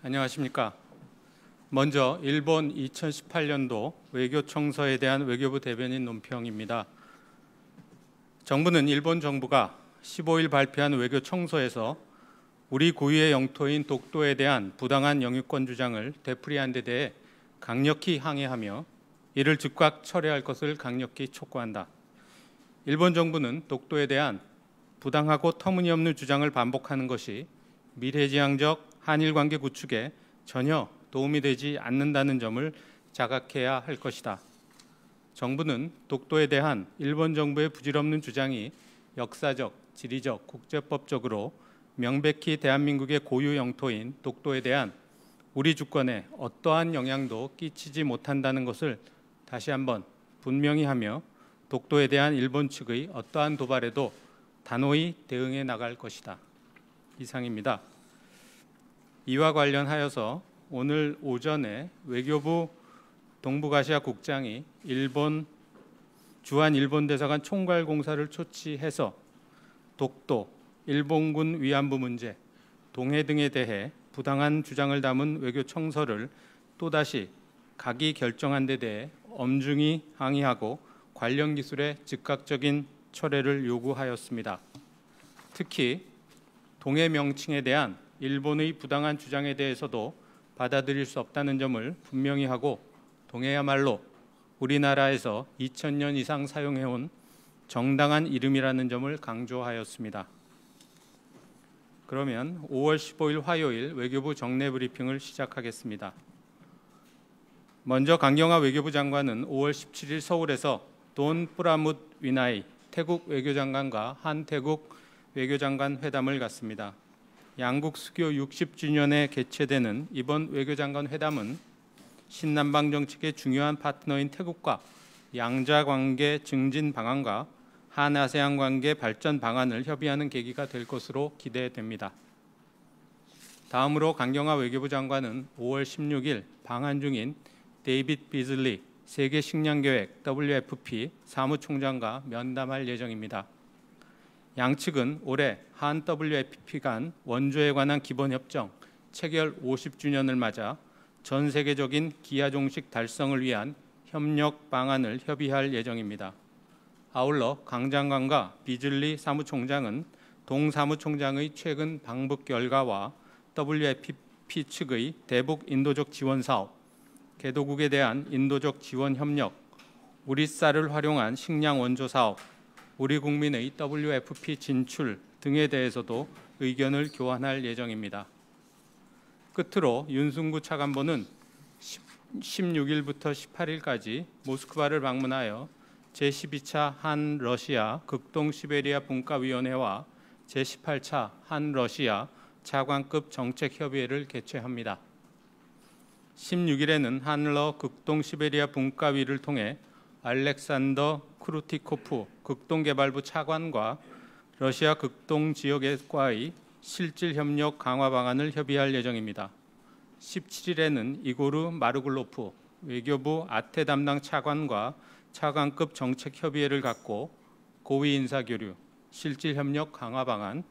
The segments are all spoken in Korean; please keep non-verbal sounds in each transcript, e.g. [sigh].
안녕하십니까. 먼저 일본 2018년도 외교 청서에 대한 외교부 대변인 논평입니다. 정부는 일본 정부가 15일 발표한 외교 청서에서 우리 고유의 영토인 독도에 대한 부당한 영유권 주장을 되풀이한 데 대해 강력히 항의하며 이를 즉각 철회할 것을 강력히 촉구한다. 일본 정부는 독도에 대한 부당하고 터무니없는 주장을 반복하는 것이 미래지향적 한일 관계 구축에 전혀 도움이 되지 않는다는 점을 자각해야 할 것이다. 정부는 독도에 대한 일본 정부의 부질없는 주장이 역사적, 지리적, 국제법적으로 명백히 대한민국의 고유 영토인 독도에 대한 우리 주권에 어떠한 영향도 끼치지 못한다는 것을 다시 한번 분명히 하며 독도에 대한 일본 측의 어떠한 도발에도 단호히 대응해 나갈 것이다. 이상입니다. 이와 관련하여서 오늘 오전에 외교부 동북아시아 국장이 일본 주한 일본 대사관 총괄 공사를 초치해서 독도, 일본군 위안부 문제, 동해 등에 대해 부당한 주장을 담은 외교 청서를 또다시 각이 결정한 데 대해 엄중히 항의하고 관련 기술의 즉각적인 철회를 요구하였습니다. 특히 동해 명칭에 대한 일본의 부당한 주장에 대해서도 받아들일 수 없다는 점을 분명히 하고 동해야말로 우리나라에서 2000년 이상 사용해온 정당한 이름이라는 점을 강조하였습니다. 그러면 5월 15일 화요일 외교부 정례 브리핑을 시작하겠습니다. 먼저 강경화 외교부 장관은 5월 17일 서울에서 돈 뿌라뭇 위나이 태국 외교장관과 한태국 외교장관 회담을 갖습니다. 양국 수교 60주년에 개최되는 이번 외교장관 회담은 신남방 정책의 중요한 파트너인 태국과 양자 관계 증진 방안과 한아세안 관계 발전 방안을 협의하는 계기가 될 것으로 기대됩니다. 다음으로 강경화 외교부 장관은 5월 16일 방한 중인 데이빗 비즐리 세계 식량 계획 WFP 사무총장과 면담할 예정입니다. 양측은 올해 한 WFP 간 원조에 관한 기본 협정 체결 50주년을 맞아 전 세계적인 기아 종식 달성을 위한 협력 방안을 협의할 예정입니다. 아울러 강 장관과 비즐리 사무총장은 동 사무총장의 최근 방북 결과와 WFP 측의 대북 인도적 지원 사업, 개도국에 대한 인도적 지원 협력, 우리 쌀을 활용한 식량 원조 사업, 우리 국민의 WFP 진출 등에 대해서도 의견을 교환할 예정입니다. 끝으로 윤승구 차관보는 16일부터 18일까지 모스크바를 방문하여 제12차 한 러시아 극동 시베리아 분과위원회와 제18차 한 러시아 차관급 정책 협의회를 개최합니다. 16일에는 한러 극동 시베리아 분과위를 통해 알렉산더 크루티코프 극동개발부 차관과 러시아 극동 지역과의 실질 협력 강화 방안을 협의할 예정입니다. 17일에는 이고르 마르글로프 외교부 아태 담당 차관과 차관급 정책 협의회를 갖고 고위 인사 교류, 실질 협력 강화 방안,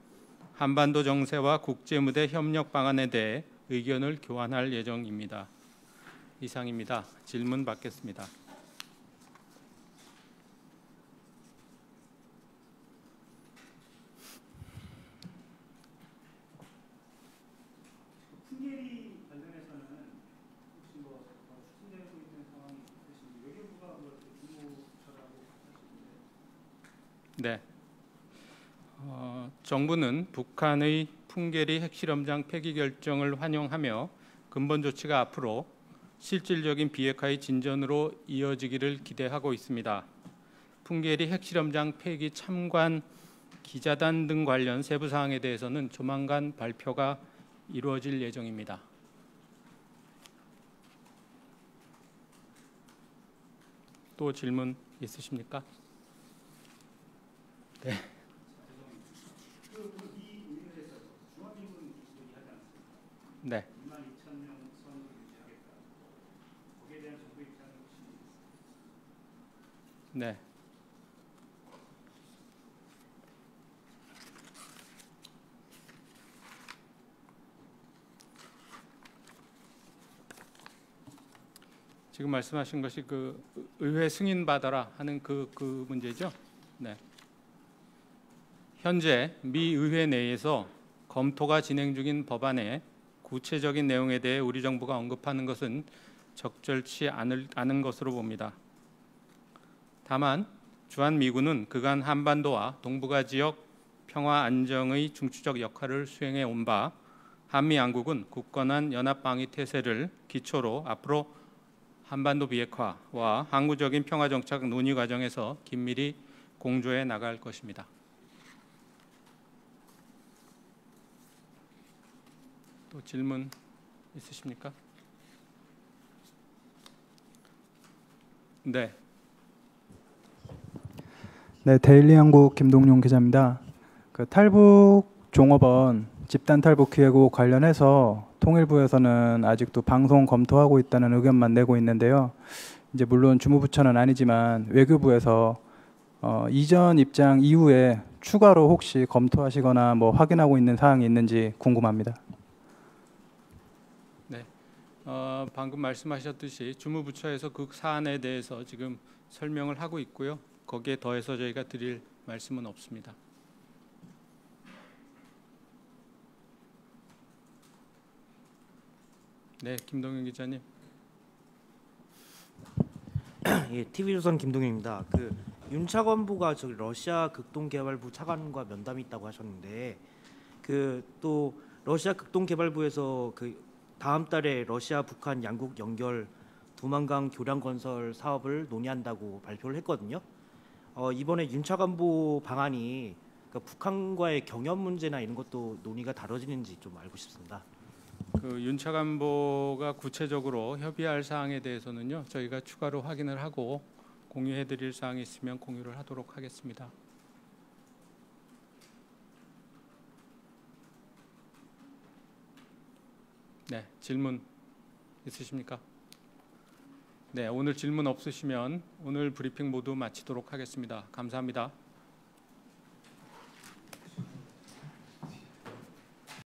한반도 정세와 국제 무대 협력 방안에 대해 의견을 교환할 예정입니다. 이상입니다. 질문 받겠습니다. 정부는 북한의 풍계리 핵실험장 폐기 결정을 환영하며 근본 조치가 앞으로 실질적인 비핵화의 진전으로 이어지기를 기대하고 있습니다. 풍계리 핵실험장 폐기 참관 기자단 등 관련 세부 사항에 대해서는 조만간 발표가 이루어질 예정입니다. 또 질문 있으십니까? 네. 네. 네. 지금 말씀하신 것이 그 의회 승인 받아라 하는 그그 문제죠. 네. 현재 미 의회 내에서 검토가 진행 중인 법안에 구체적인 내용에 대해 우리 정부가 언급하는 것은 적절치 않을, 않은 것으로 봅니다. 다만 주한 미군은 그간 한반도와 동북아 지역 평화 안정의 중추적 역할을 수행해 온 바 한미 양국은 굳건한 연합 방위 태세를 기초로 앞으로 한반도 비핵화와 항구적인 평화 정착 논의 과정에서 긴밀히 공조해 나갈 것입니다. 또 질문 있으십니까? 네. 네, 데일리 한국 김동용 기자입니다. 그 탈북 종업원 집단 탈북 기획국 관련해서 통일부에서는 아직도 방송 검토하고 있다는 의견만 내고 있는데요. 이제 물론 주무부처는 아니지만 외교부에서 어, 이전 입장 이후에 추가로 혹시 검토하시거나 뭐 확인하고 있는 사항이 있는지 궁금합니다. 어, 방금 말씀하셨듯이 주무부처에서 그 사안에 대해서 지금 설명을 하고 있고요. 거기에 더해서 저희가 드릴 말씀은 없습니다. 네, 김동현 기자님. [clears throat] 예, TV조선 김동현입니다. 그 윤차관부가 저기 러시아 극동개발부 차관과 면담이 있다고 하셨는데 그 또 러시아 극동개발부에서 그 다음 달에 러시아 북한 양국 연결 두만강 교량 건설 사업을 논의한다고 발표를 했거든요. 어, 이번에 윤차관부 방안이 그러니까 북한과의 경협 문제나 이런 것도 논의가 다뤄지는지 좀 알고 싶습니다. 그 윤차관보가 구체적으로 협의할 사항에 대해서는요. 저희가 추가로 확인을 하고 공유해 드릴 사항이 있으면 공유를 하도록 하겠습니다. 네, 질문 있으십니까? 네, 오늘 질문 없으시면 오늘 브리핑 모두 마치도록 하겠습니다. 감사합니다.